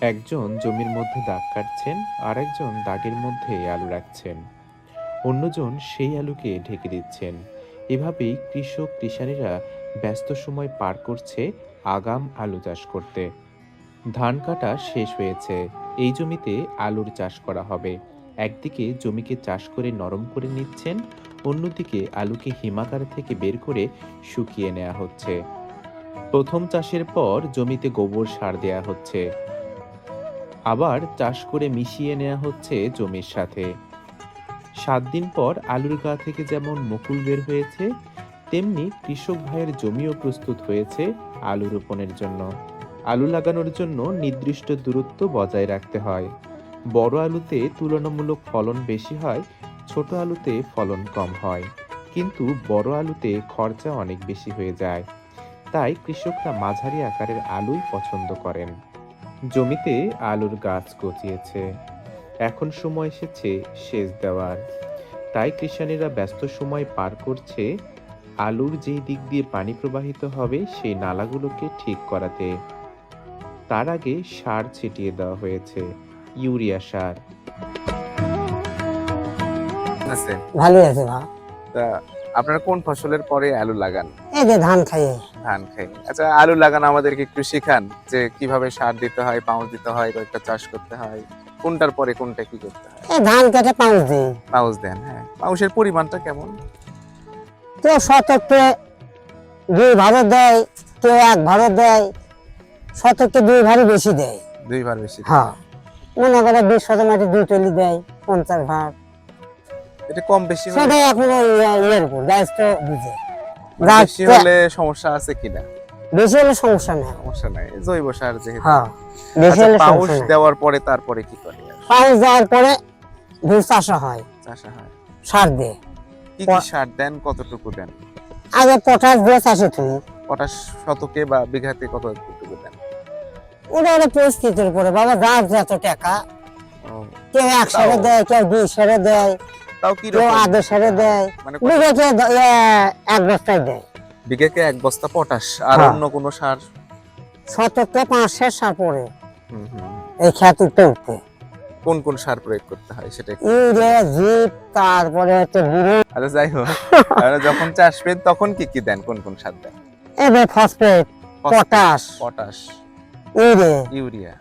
একজন জমির মধ্যে দাগ কাটছেন আর একজন দাগের মধ্যে আলু রাখছেন। অন্যজন সেই আলুকে ঢেকে দিচ্ছেন। এভাবেই কৃষক কৃষানীরা ব্যস্ত সময় পার করছে আগাম আলু চাষ করতে। ধান কাটা শেষ হয়েছে, এই জমিতে আলুর চাষ করা হবে। একদিকে জমিকে চাষ করে নরম করে নিচ্ছেন, অন্যদিকে আলুকে হিমাগার থেকে বের করে শুকিয়ে নেওয়া হচ্ছে। প্রথম চাষের পর জমিতে গোবর সার দেয়া হচ্ছে। আবার চাষ করে মিশিয়ে নেওয়া হচ্ছে জমির সাথে। সাত দিন পর আলুর গা থেকে যেমন মুকুল বের হয়েছে, তেমনি কৃষক ভাইয়ের জমিও প্রস্তুত হয়েছে আলু রোপণের জন্য। আলু লাগানোর জন্য নির্দিষ্ট দূরত্ব বজায় রাখতে হয়। বড় আলুতে তুলনামূলক ফলন বেশি হয়, ছোট আলুতে ফলন কম হয়। কিন্তু বড় আলুতে খরচা অনেক বেশি হয়ে যায়। তাই কৃষকরা মাঝারি আকারের আলুই পছন্দ করেন। জমিতে আলুর গাছ গজিয়েছে। এখন সময় এসেছে সেচ দেওয়ার। তাই কৃষানীরা ব্যস্ত সময় পার করছে আলুর যেই দিক দিয়ে পানি প্রবাহিত হবে সেই নালাগুলোকে ঠিক করাতে। তার আগে সার ছিটিয়ে দেওয়া হয়েছে ইউরিয়া সার। ভালো আছে আপনারা কোন ফসলের পরে আলু লাগান? এই যে ধান খাইয়ে। ধান খাই। আচ্ছা আলু লাগানো আমাদেরকে একটু শেখান যে কীভাবে সার দিতে হয় পাউচ দিতে হয় কয়েকটা চাষ করতে হয় কোনটার পরে কোনটা কি করতে হয়? ধান কেটে পাঁচ দিই। পাউচ দেন হ্যাঁ। পাউচের পরিমাণটা কেমন? কেউ শতককে দুই ভাড়ে দেয় কেউ এক ভাড়ে দেয় শতককে দুই ভাড়ে বেশি দেয়। দুইবার বেশি দেন। হ্যাঁ। মনে করে বিশ শত মাটি দুই টলি দেয় পঞ্চাশ ভাগ। এটা কম বেশি সেটা এখন ইয়ের উপর তো বুঝে। বেশি হলে সমস্যা আছে কিনা? বেশি হলে সমস্যা নেই। সমস্যা নাই জৈব সার যেহেতু। হ্যাঁ বেশি আচ্ছা, হলে নেই। দেওয়ার পরে তারপরে কি করে? পাউচ দেওয়ার পরে ভুল চাষা হয়। চাষা হয়। সার দিয়ে। কি কি সার দেন কতটুকু দেন? আগে পটাশ দিয়ে চাষে তুই পটাশ শতকে বা বিঘাতে কতটুকু দেন? ওটা ওটা পরিস্থিতির উপরে বাবা গাছ যত টাকা কেউ এক সারে দেয় কেউ দুই সারে দেয়। তাও কি রকম? সারে দেয়। মানে বিঘাকে এক বস্তায় দেয়। বিঘাকে এক বস্তা পটাশ আর হ্যাঁ। অন্য কোনো সার? শতককে পাঁচ সার হুম, হুম। এই উঠতে উঠতে কোন কোন সার প্রয়োগ করতে হয় সেটা ইউরিয়া জিপ তারপরে হচ্ছে গুঁড়ো আরে যাই হোক। যখন চাষবেন তখন কি কি দেন? কোন কোন সার দেন? এবার phosphate potash potash urea. Urea.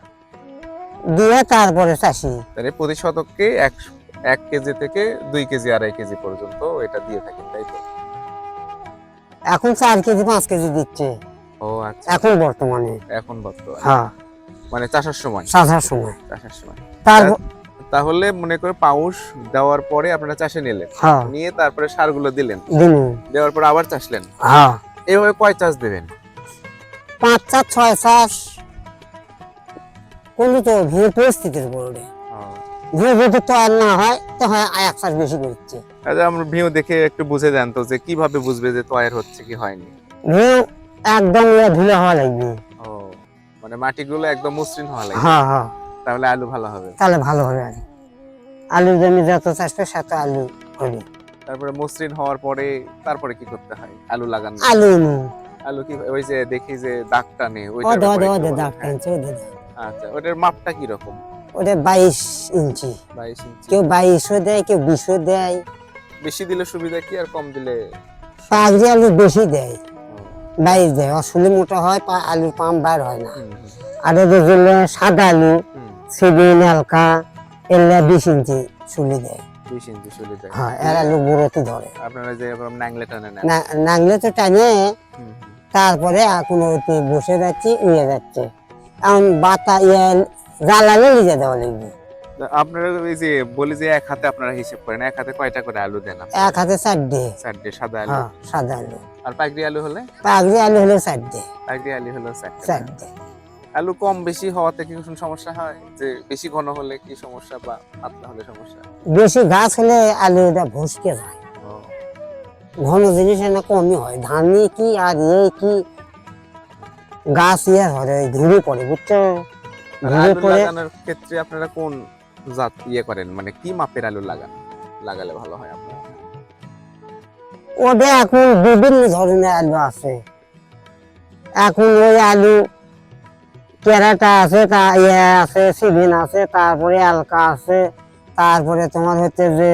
দিয়ে তারপরে চাষি। তাহলে প্রতি শতককে এক এক কেজি থেকে দুই কেজি আড়াই কেজি পর্যন্ত এটা দিয়ে থাকেন তাই তো? এখন চার কেজি পাঁচ কেজি দিচ্ছে। ও আচ্ছা। এখন বর্তমানে। এখন বর্তমানে। হ্যাঁ। মানে চাষার সময়? চাষার সময়। চাষার সময়। তার তাহলে মনে করে পাউশ দেওয়ার পরে আপনারা চাষে নিলেন। হ্যাঁ। নিয়ে তারপরে সারগুলো দিলেন। দেওয়ার পর আবার চাষলেন। হ্যাঁ। এইভাবে কয় চাষ দেবেন? পাঁচ চার ছয় চাষ। কিন্তু তো ভিড় পরিস্থিতির উপরে ভিড় যদি তৈরি না হয় তো হয় এক চাষ বেশি করছে। আচ্ছা আমরা ভিউ দেখে একটু বুঝে দেন তো যে কীভাবে বুঝবে যে তয়ের হচ্ছে কি হয়নি। ভিড় একদম ইয়ে ধুলে হওয়া লাগবে। ও মানে মাটিগুলো একদম মসৃণ হওয়া লাগে হ্যাঁ হ্যাঁ। তাহলে আলু ভালো হবে। তাহলে ভালো হবে আর আলু জমি যত চাষ করে সেত আলু হবে তারপরে মসৃণ হওয়ার পরে তারপরে কি করতে হয়? আলু লাগানো। আলু আলু কি ওই যে দেখি যে দাগটা দাও। আচ্ছা ওটার মাপটা কি রকম? ওটা বাইশ ইঞ্চি। বাইশ ইঞ্চি। কেউ বাইশও দেয় কেউ বিশও দেয়। বেশি দিলে সুবিধা কি আর কম দিলে? পাগড়ি আলু বেশি দেয়। বাইশ দেয়। আসলে মোটা হয় পা- আলুর পাম বার হয় না। আর ওদের জন্য সাদা আলু সিবিন হালকা এগুলা বিশ ইঞ্চি চুলি দেয়। বিশ ইঞ্চি সুবিধা হ্যাঁ এর আলু গুঁড়োতে ধরে। আপনারা যে এরকম টানে না- তো টানে। তারপরে এখন বসে যাচ্ছি উড়ে যাচ্ছে। এখন বাতা ইয়ে জ্বালালে লিজে দেওয়া লাগবে। আপনারা ওই যে বলি যে এক হাতে আপনারা হিসেব করেন এক হাতে কয়টা করে আলু দেন এক হাতে চারটে। চারটে সাদা আলু? হ্যাঁ সাদা আলু। আর পাকড়ি আলু হলে? পাগড়ি আলু হলো চারটে। পাকড়ি আলু হলো চারটে। আলু কম বেশি হওয়াতে কি কোনো সমস্যা হয়? যে বেশি ঘন হলে কি সমস্যা বা পাতলা হলে সমস্যা? বেশি গাছ হলে আলুটা ভুসকে যায়। ঘন জিনিস না কমই হয়। ধান কি আর ইয়ে কি? গাছ ইয়ে ধরে ধুড়ি পড়ে বুঝছ? পড়ে লাগানোর ক্ষেত্রে আপনারা কোন জাত ইয়ে করেন? মানে কি মাপের আলু লাগান লাগালে ভালো হয় আপনার? ওটা এখন বিভিন্ন ধরনের আলু আছে। এখন ওই আলু কেরাটা আছে তা ইয়ে আছে সিভিন আছে তারপরে আলকা আছে তারপরে তোমার হচ্ছে যে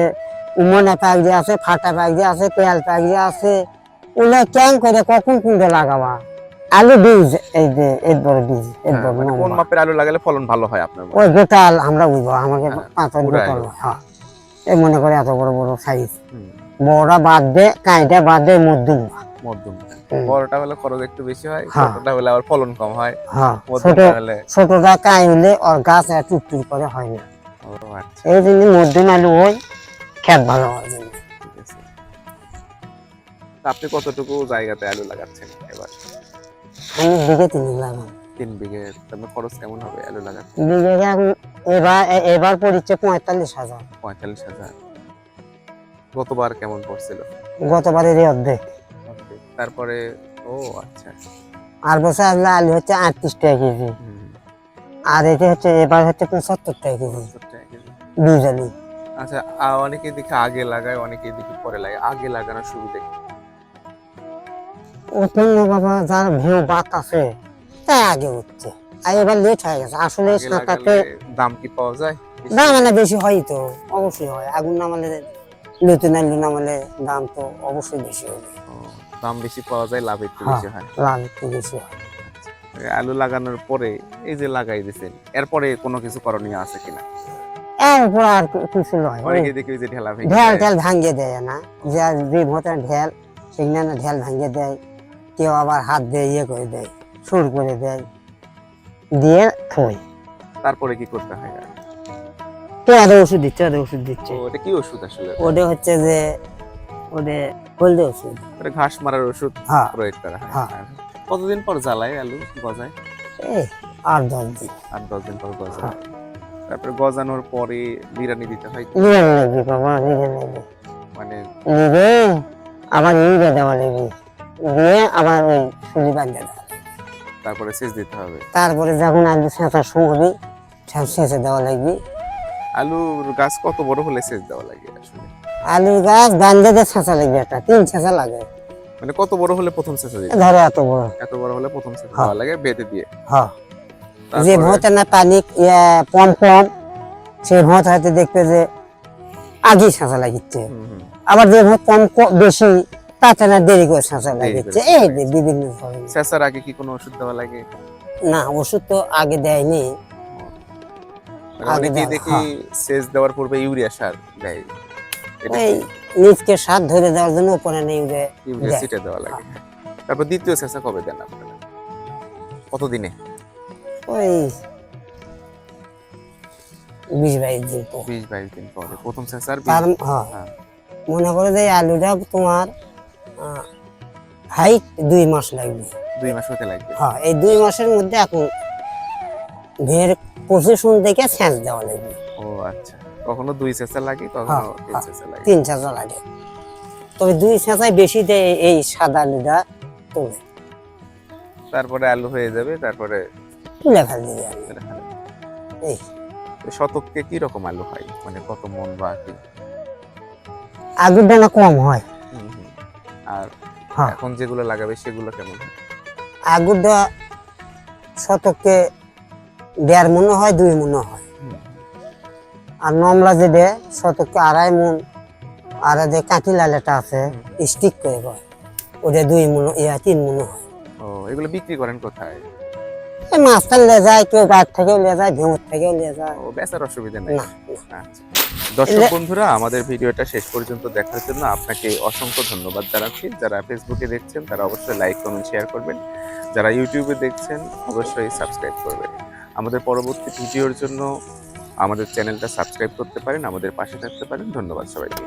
উমনা প্যাক দিয়ে আছে ফাটা প্যাক দিয়ে আছে তেল প্যাক দিয়ে আছে ওগুলো ক্যাং করে কখন কোনটা লাগাবা? আলু বীজ এই যে এর বড় বীজ এর হ্যাঁ, বড় মানে কোন মাপের আলু লাগালে ফলন ভালো হয় আপনার ওই গোটাল আমরা বুঝব আমাকে হ্যাঁ, পাঁচের গোটাল হ্যাঁ। এই মনে করে এত বড় বড় সাইজ বড়টা বাদ দে কাঁইটা বাদ দে মধ্যম মধ্যম বড়টা হলে খরচ একটু বেশি হয় হ্যাঁ। ছোটটা হলে আবার ফলন কম হয়। হ্যাঁ মধ্যমটা হলে ছোটটা কাঁই হলে ওর গাছ টুকটুক করে হয় না। আচ্ছা। এই জন্য মধ্যম আলু ওই খেত ভালো হয়। আপনি কতটুকু জায়গাতে আলু লাগাচ্ছেন এবার? আমি বিঘে তিন লাগাম তিন বিঘে তারপরে খরচ কেমন হবে? আলু লাগাতে? বিঘে এবার এবার পড়ছে পঁয়তাল্লিশ হাজার। পঁয়তাল্লিশ হাজার। গতবার কেমন পড়ছিল? গতবারের অর্ধেক। তারপরে ও আচ্ছা। আর বছর আসলে আলু হচ্ছে আটত্রিশ টাকা কেজি। আর এটা হচ্ছে এবার হচ্ছে পঁচাত্তর টাকা কেজি। সত্তর টাকা কেজি। বীজ আলু আচ্ছা অনেকে দেখে আগে লাগায় অনেকে দেখে পরে লাগায়। আগে লাগানোর সুবিধা কি? বাবা যার ভিউ বাত আছে তাই আগে উঠছে। আর এবার লেট হয়ে গেছে। আসলে সাঁতারতে দাম কি পাওয়া যায়? দাম মানে বেশি হয় তো অবশ্যই হয়। আগুন নামালে নতুন আলু নামালে দাম তো অবশ্যই বেশি হবে। দাম বেশি পাওয়া যায় লাভ একটু হ্যাঁ। বেশি হয়। লাভ একটু বেশি হয়। আলু লাগানোর পরে এই যে লাগাই দিছেন এরপরে কোনো কিছু করণীয় আছে কিনা? এরপর আর কিছু নয়। অনেকে দেখি যে ঢেলা ভেঙে ঢেল ঢেল ভাঙ্গে দেয় না। যে যে ভোটে ঢেল সেখানে ঢেল ভাঙ্গে দেয়। কেউ আবার হাত দিয়ে ইয়ে করে দেয় সুর করে দেয় দিয়ে থই। তারপরে কি করতে হয় ওষুধ দিচ্ছে ওষুধ দিচ্ছে। ও, এটা কি ওষুধ আসলে? ওটা হচ্ছে যে ওটা হলদে ওষুধ। ওটা ঘাস মারার ওষুধ প্রয়োগ করা হয়। কতদিন পর জ্বালায় আলু গজায়? এই আর দশ দিন। আর দশ দিন পর গজায়। তারপরে গজানোর পরে দিতে হয় লাগবে বাবা মানে আবার নিবে দেওয়া লাগবে। দিয়ে আবার ওই সুলি বাঁধতে তারপরে সেচ দিতে হবে। তারপরে যখন আলু সেঁচার সময় সব সেচে দেওয়া লাগবে। আলুর গাছ কত বড় হলে সেচ দেওয়া লাগে আসলে? আলুর গাছ বান্ধে দিয়ে ছেঁচা লাগবে একটা তিন ছেঁচা লাগে। মানে কত বড় হলে প্রথম সেচা দিতে ধরো এত বড়। এত বড় হলে প্রথম সেচ। দেওয়া লাগে বেঁধে দিয়ে। হ্যাঁ যে ভোঁতে না পানি ইয়ে, কম কম সেই ভোঁত হয়তো দেখবে যে আগে ছেঁচা লাগিচ্ছে। আবার যে ভোঁত কম বেশি তাতে না দেরি করে এই বিভিন্ন ধরনের। আগে কি কোনো ওষুধ দেওয়া লাগে? না ওষুধ তো আগে দেয়নি। মানে দেওয়া, দেখি সেচ দেওয়ার পূর্বে ইউরিয়া সার দেয়। এটা ওই নিজকে স্বাদ ধরে দেওয়ার জন্য উপরে নেই ইউরিয়া। দেওয়া লাগে। তারপর দ্বিতীয় সেচা কবে দেন আপনারা? কতদিনে? ওই বিশ বাইশ দিন বিশ বাইশ দিন পরে। প্রথম হ্যাঁ। হ্যাঁ। মনে করে যে আলুটা তোমার হাইট দুই মাস লাগবে। দুই মাস হতে লাগবে। হ্যাঁ এই দুই মাসের মধ্যে এখন ভের পজিশন থেকে সেচ দেওয়া লাগবে। ও আচ্ছা। কখনো দুই সেচা লাগে কখনো হ্যাঁ, তিন হ্যাঁ। সেচা লাগে। তিন ছেঁচা লাগে। তবে দুই ছেঁচায় বেশি দেয় এই সাদা আলুটা তুলে তারপরে আলু হয়ে যাবে তারপরে তুলে ফেল দিবে আলু। এই। শতককে কি রকম আলু হয়? মানে কত মন বা কি? আগুর দানা কম হয়। আর হ্যাঁ। এখন যেগুলো লাগাবে সেগুলো কেমন? দেওয়া শতকে দেড় মনে হয় দুই মনে হয়। আর নমলা যে দেয় শতকে আড়াই মন আর যে কাঁটি লালেটা আছে স্টিক করে ওদের ওটা দুই মন ইয়া তিন মনে হয়। ও এগুলো বিক্রি করেন কোথায়? মাছটা লে যায় কেউ গাছ থেকেও লে যায় ভেঙর থেকেও লে যায়। ও বেচার অসুবিধা নেই। আচ্ছা। দর্শক বন্ধুরা আমাদের ভিডিওটা শেষ পর্যন্ত দেখার জন্য আপনাকে অসংখ্য ধন্যবাদ জানাচ্ছি। যারা ফেসবুকে দেখছেন তারা অবশ্যই লাইক কমেন্ট শেয়ার করবেন। যারা ইউটিউবে দেখছেন অবশ্যই সাবস্ক্রাইব করবেন। আমাদের পরবর্তী ভিডিওর জন্য আমাদের চ্যানেলটা সাবস্ক্রাইব করতে পারেন আমাদের পাশে থাকতে পারেন। ধন্যবাদ সবাইকে।